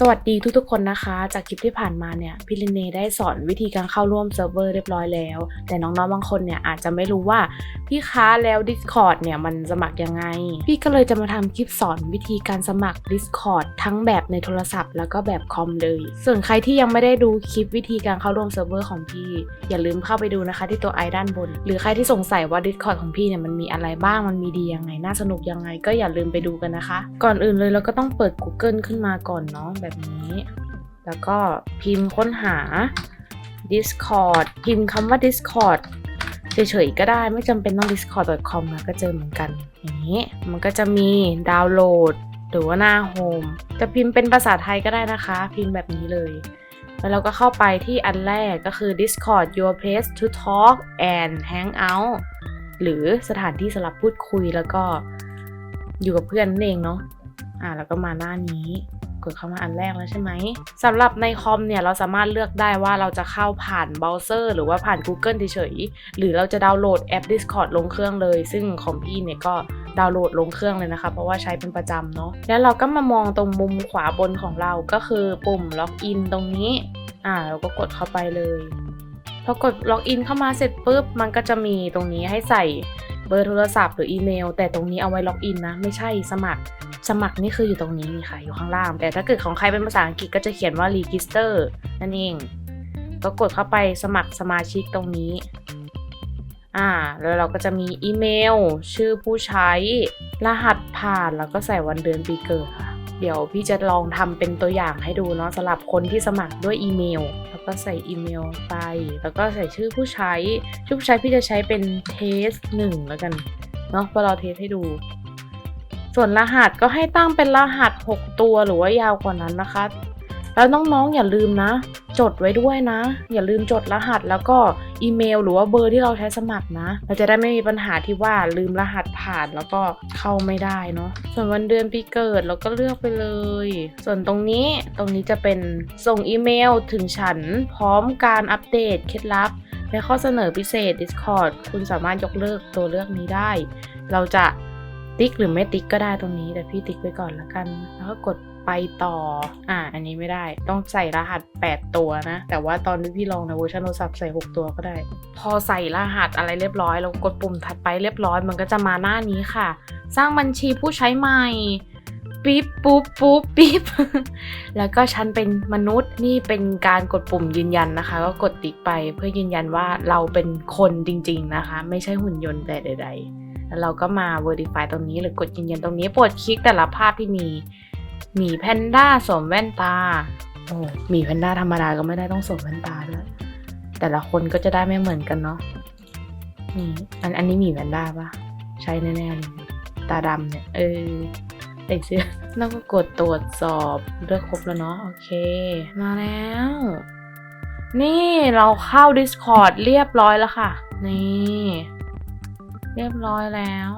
สวัสดีทุกๆคนนะคะ จากคลิปที่ผ่านมาเนี่ยพี่ลินเนได้สอนวิธีการเข้าร่วมเซิร์ฟเวอร์เรียบร้อยแล้ว แต่น้องๆบางคนเนี่ยอาจจะไม่รู้ว่าพี่คะแล้ว Discord เนี่ยมันสมัครยังไง พี่ก็เลยจะมาทำคลิปสอนวิธีการสมัคร Discord ทั้งแบบในโทรศัพท์แล้วก็แบบคอมเลย ส่วนใครที่ยังไม่ได้ดูคลิปวิธีการเข้าร่วมเซิร์ฟเวอร์ของพี่ อย่าลืมเข้าไปดูนะคะที่ตัวไอด้านบน หรือใครที่สงสัยว่า Discord ของพี่เนี่ยมันมีอะไรบ้างมันมีดียังไงน่าสนุกยังไง ก็อย่าลืมไปดูกันนะคะ ก่อนอื่นเลยเราก็ต้องเปิด Google ขึ้นมาก่อนเนาะแบบนี้ แล้วก็พิมพ์ค้นหา Discord พิมพ์คำว่า Discord เฉยๆก็ได้ไม่จำเป็นต้อง discord.com นะก็เจอเหมือนกันอย่างนี้ มันก็จะมีดาวน์โหลด หรือว่าหน้าโฮมจะพิมพ์เป็นภาษาไทยก็ได้นะคะ พิมพ์แบบนี้เลย แล้วเราก็เข้าไปที่อันแรกก็คือ Discord your place to talk and hang out หรือสถานที่สำหรับพูดคุยแล้วก็อยู่กับเพื่อนนั่นเองเนาะอ่าแล้วก็มาหน้านี้ กดเข้ามาอันแรกแล้วใช่ไหมสำหรับในคอมเนี่ยเราสามารถเลือกได้ว่าเราจะเข้าผ่านเบราว์เซอร์หรือว่าผ่าน Google เฉยๆหรือเราจะดาวน์โหลดแอป Discord ลงเครื่องเลย ซึ่งของพี่เนี่ยก็ดาวน์โหลดลงเครื่องเลยนะคะ เพราะว่าใช้เป็นประจำเนาะแล้วเราก็มามองตรงมุมขวาบนของเราก็คือปุ่มล็อกอินตรงนี้อ่าเราก็กดเข้าไปเลย พอกดล็อกอินเข้ามาเสร็จปุ๊บมันก็จะมีตรงนี้ให้ใส่เบอร์โทรศัพท์หรืออีเมล แต่ตรงนี้เอาไว้ล็อกอินนะ ไม่ใช่สมัคร สมัครนี่คืออยู่ตรงนี้ค่ะ อยู่ข้างล่าง แต่ถ้าเกิดของใครเป็นภาษาอังกฤษก็จะเขียนว่า register นั่นเอง ก็กดเข้าไปสมัครสมาชิกตรงนี้ อ่า แล้วเราก็จะมีอีเมล ชื่อผู้ใช้ รหัสผ่าน แล้วก็ใส่วันเดือนปีเกิดค่ะ เดี๋ยวพี่จะลองทำเป็นตัวอย่างให้ดูเนาะสำหรับคนที่สมัครด้วยอีเมล แล้วก็ใส่อีเมลไป แล้วก็ใส่ชื่อผู้ใช้ ชื่อผู้ใช้พี่จะใช้เป็นเทสหนึ่งแล้วกันเนาะพอเราเทสให้ดู ส่วนรหัสก็ให้ตั้งเป็นรหัส 6 ตัวหรือว่ายาวกว่านั้นนะคะ แล้วน้องๆอย่าลืมนะ จดไว้ด้วยนะ อย่าลืมจดรหัสแล้วก็อีเมล หรือว่าเบอร์ที่เราใช้สมัครนะ เราจะได้ไม่มีปัญหาที่ว่าลืมรหัสผ่านแล้วก็เข้าไม่ได้เนาะส่วนวันเดือนปีเกิดเราก็เลือกไปเลย ส่วนตรงนี้ตรงนี้จะเป็นส่งอีเมลถึงฉัน พร้อมการอัปเดตเคล็ดลับและข้อเสนอพิเศษ Discord คุณสามารถยกเลิกตัวเลือกนี้ได้ เราจะ ติ๊กหรือไม่ติ๊กก็ได้ตรงนี้แต่พี่ติ๊กไว้ก่อนละกัน แล้วก็กดไปต่อ อ่า อันนี้ไม่ได้ ต้องใส่รหัส 8 ตัวนะ แต่ว่าตอนที่พี่ลองในเวอร์ชันโทรศัพท์ใส่ 6 ตัวก็ได้ พอใส่รหัสอะไรเรียบร้อยเรากดปุ่มถัดไปเรียบร้อย มันก็จะมาหน้านี้ค่ะ สร้างบัญชีผู้ใช้ใหม่ปิ๊บปุ๊บปุ๊บปิ๊บ แล้วก็ฉันเป็นมนุษย์นี่เป็นการกดปุ่มยืนยันนะคะ ก็กดติ๊กไปเพื่อยืนยันว่าเราเป็นคนจริง ๆนะคะ ไม่ใช่หุ่นยนต์แต่ใด ๆ แล้วเราก็มา verify ตรงนี้หรือกดยืนยันตรงนี้โปรดคลิกแต่ละภาพที่มีหมีแพนด้าสวมแว่นตาโอ้หมีแพนด้าธรรมดาก็ไม่ได้ต้องสวมแว่นตาด้วยแต่ละคนก็จะได้ไม่เหมือนกันเนาะนี่อันอันนี้หมีแพนด้าปะใช่แน่ๆตาดำเนี่ย เออใส่เสื้อแล้วก็กดตรวจสอบเลือกครบแล้วเนาะโอเค มาแล้ว นี่เราเข้า Discord เรียบร้อยแล้วค่ะ นี่ เรียบร้อยแล้ว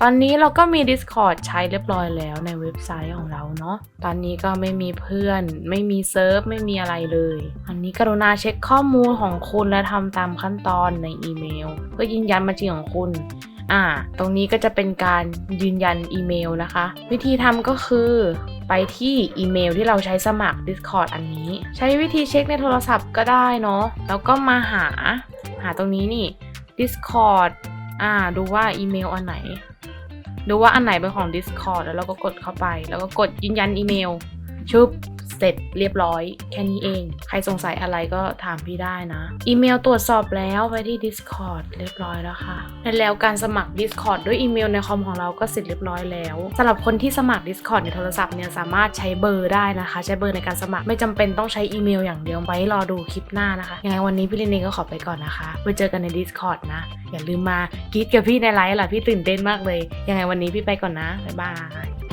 ตอนนี้เราก็มี Discord ใช้เรียบร้อยแล้วในเว็บไซต์ของเราเนาะ ตอนนี้ก็ไม่มีเพื่อน ไม่มีเซิร์ฟ ไม่มีอะไรเลย อันนี้กรุณาเช็คข้อมูลของคุณและทำตามขั้นตอนในอีเมล เพื่อยืนยันบัญชีของคุณอ่า ตรงนี้ก็จะเป็นการยืนยันอีเมลนะคะ วิธีทำก็คือไปที่อีเมลที่เราใช้สมัคร Discord อันนี้ ใช้วิธีเช็คในโทรศัพท์ก็ได้เนาะแล้วก็มาหา หาตรงนี้นี่ Discord อ่า ดูว่าอีเมลอันไหน ดูว่าอันไหนเป็นของ Discord แล้วเราก็กดเข้าไป แล้วก็กดยืนยันอีเมลชุบ เสร็จเรียบร้อย แค่นี้เอง ใครสงสัยอะไรก็ถามพี่ได้นะ อีเมลตรวจสอบแล้วไปที่ Discord เรียบร้อยแล้วค่ะแล้วการสมัคร Discord ด้วยอีเมลในคอมของเราก็เสร็จเรียบร้อยแล้วสำหรับคนที่สมัคร Discord ในโทรศัพท์เนี่ยสามารถใช้เบอร์ได้นะคะ ใช้เบอร์ในการสมัครไม่จำเป็นต้องใช้อีเมลอย่างเดียวไว้รอดูคลิปหน้านะคะยังไงวันนี้พี่ลินเองก็ขอไปก่อนนะคะไว้เจอกันใน Discord นะ อย่าลืมมากรีดกับพี่ในไลฟ์ล่ะพี่ตื่นเต้นมากเลย ยังไงวันนี้พี่ไปก่อนนะบ๊ายบาย